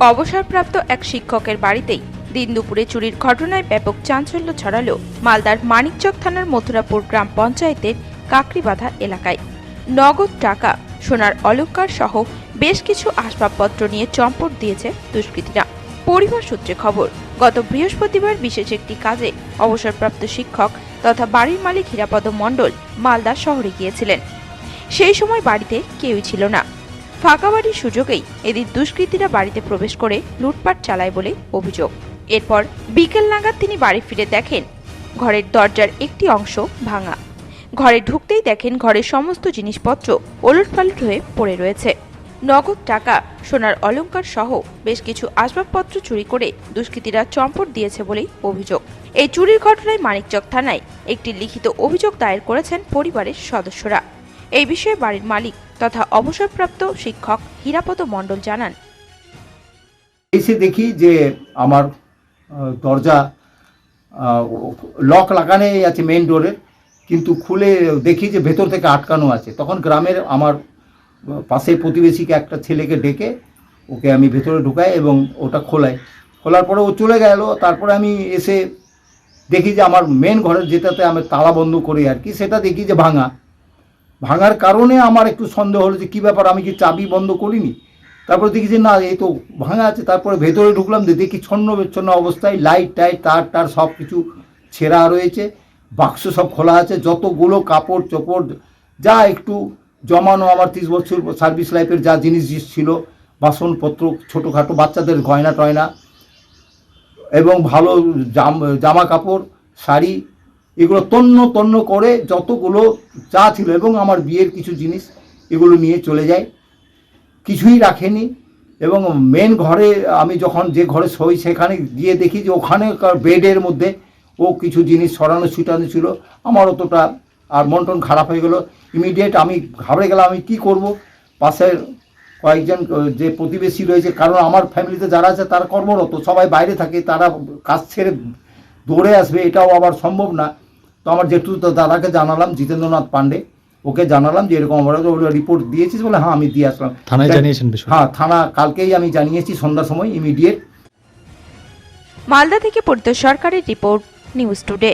অবসরপ্রাপ্ত এক শিক্ষকের বাড়িতেই দিন দুপুরে চুরির ঘটনায় ব্যাপক চাঞ্চল্য ছড়ালো মালদার মানিকচক থানার মথুরাপুর গ্রাম পঞ্চায়েতের কাকরিবাধা এলাকায়। নগদ টাকা, সোনার অলঙ্কার সহ বেশ কিছু আসবাবপত্র নিয়ে চম্পট দিয়েছে দুষ্কৃতীরা। পরিবার সূত্রে খবর, গত বৃহস্পতিবার বিশেষ একটি কাজে অবসরপ্রাপ্ত শিক্ষক তথা বাড়ির মালিক হীরাপদ মণ্ডল মালদা শহরে গিয়েছিলেন। সেই সময় বাড়িতে কেউই ছিল না। ফাঁকা বাড়ির সুযোগেই এদিন দুষ্কৃতীরা বাড়িতে প্রবেশ করে লুটপাট চালায় বলে অভিযোগ। এরপর বিকেল নাগাদ তিনি বাড়ি ফিরে দেখেন, ঘরের দরজার একটি অংশ ভাঙা। ঘরে ঢুকতেই দেখেন ঘরের সমস্ত জিনিসপত্র ওলটপালট হয়ে পড়ে রয়েছে। নগদ টাকা, সোনার অলংকার সহ বেশ কিছু আসবাবপত্র চুরি করে দুষ্কৃতীরা চম্পট দিয়েছে বলেই অভিযোগ। এই চুরির ঘটনায় মানিকচক থানায় একটি লিখিত অভিযোগ দায়ের করেছেন পরিবারের সদস্যরা। এই বিষয়ে বাড়ির মালিক তথা অবসরপ্রাপ্ত শিক্ষক হীরাপদ মণ্ডল জানান। এসে দেখি যে আমার দরজা লক লাগানোই আছে মেইন ডোরের কিন্তু খুলে দেখি যে ভেতর থেকে আটকানো আছে। তখন গ্রামের আমার পাশে প্রতিবেশীকে একটা ছেলেকে ডেকে ওকে আমি ভেতরে ঢুকাই এবং ওটা খোলাই। খোলার পরে ও চলে গেল, তারপরে আমি এসে দেখি যে আমার মেন ঘরের যেটাতে আমি তালা বন্ধ করি আর কি, সেটা দেখি যে ভাঙা। ভাঙার কারণে আমার একটু সন্দেহ হলো যে কী ব্যাপার, আমি কি চাবি বন্ধ করিনি? তারপরে দেখি যে না, এই তো ভাঙা আছে, তারপরে ভেতরে ঢুকলাম দেখি ছন্ন বিচ্ছন্ন অবস্থায় লাইট টাইট, তার টার সব কিছু ছেঁড়া রয়েছে, বাক্স সব খোলা আছে, যতগুলো কাপড় চোপড়, যা একটু জমানো আমার তিরিশ বছর সার্ভিস লাইফের যা জিনিস ছিল, বাসনপত্র, ছোটোখাটো বাচ্চাদের গয়না টয়না, এবং ভালো জামা কাপড়, শাড়ি এগুলো তন্ন তন্ন করে যতগুলো যা ছিল এবং আমার বিয়ের কিছু জিনিস এগুলো নিয়ে চলে যায়। কিছুই রাখেনি এবং মেন ঘরে আমি যখন যে ঘরে শোই সেখানে গিয়ে দেখি যে ওখানে বেডের মধ্যে ও কিছু জিনিস সরানো ছুটানো ছিল, আমার অতটা আর মন টন খারাপ হয়ে গেল। ইমিডিয়েট আমি ঘাবড়ে গেলাম, আমি কি করব? পাশের কয়েকজন যে প্রতিবেশী রয়েছে, কারণ আমার ফ্যামিলিতে যারা আছে তারা কর্মরত, সবাই বাইরে থাকে, তারা কাজ ছেড়ে দৌড়ে আসবে, এটাও আবার সম্ভব না। তো আমার যেটু দাদাকে জানালাম জিতেন্দ্রনাথ পান্ডে ওকে জানালাম যে এরকম আমরা রিপোর্ট দিয়েছিস বলে হ্যাঁ আমি দিয়ে আসলাম। থানায় জানিয়েছেন হ্যাঁ থানা কালকেই আমি জানিয়েছি সন্ধ্যার সময় ইমিডিয়েট মালদা থেকে পড়িত সরকারের রিপোর্ট নিউজ টুডে